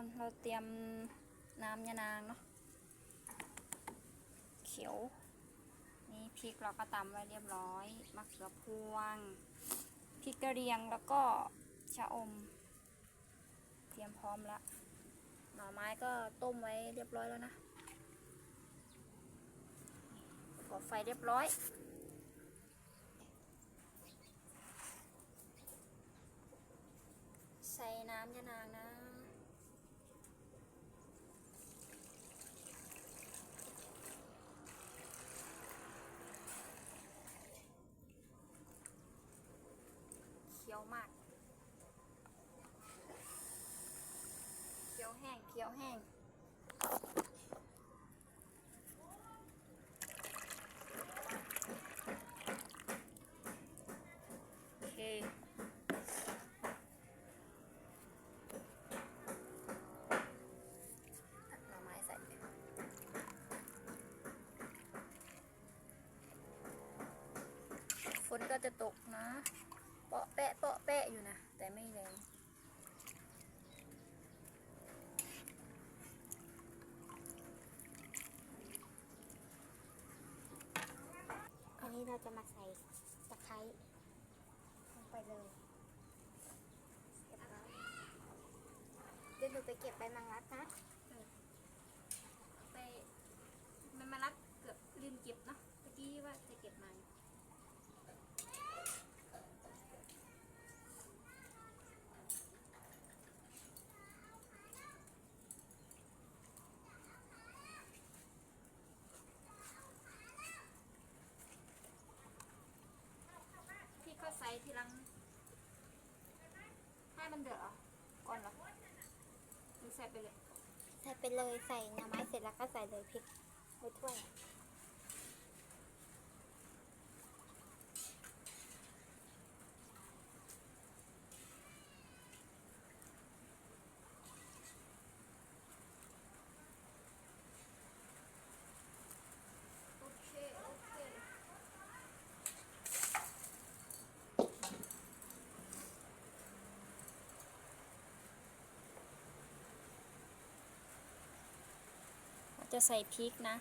คนเราเตรียมน้ำยานางเนาะเขียว นี่พริกเราก็ตำไว้เรียบร้อยมะเขือพวงพริกกระเรียงแล้วก็ชะอม เตรียมพร้อมแล้วหน่อไม้ก็ต้มไว้เรียบร้อยแล้วนะก่อไฟเรียบร้อยใส่น้ำยานางนะ เคี้ยวมาก เคี้ยวแห้ง เคี้ยวแห้ง โอเคตักน่อไม้ใส่ฝนก็จะตกนะ เปาะแปะเปาะแปะอยู่นะ แต่ไม่แรงอันนี้เราจะมาใส่ตะไคร้ลงไปเลยเรียบร้อยเดี๋ยวหนูไปเก็บใบมังลัดนะ ไปมันมารักเกือบลืมเก็บเนาะเมื่อกี้ว่าจะเก็บมาอยู่พี่ก็ใส่ทีหลัง ให้ มันเดือดเหรอก่อนเหรอหรือใส่ไปเลย ใส่ไปเลยใส่หน่อไม้เสร็จแล้วก็ใส่เลยพริกไปถ้วย จะใส่พริกนะ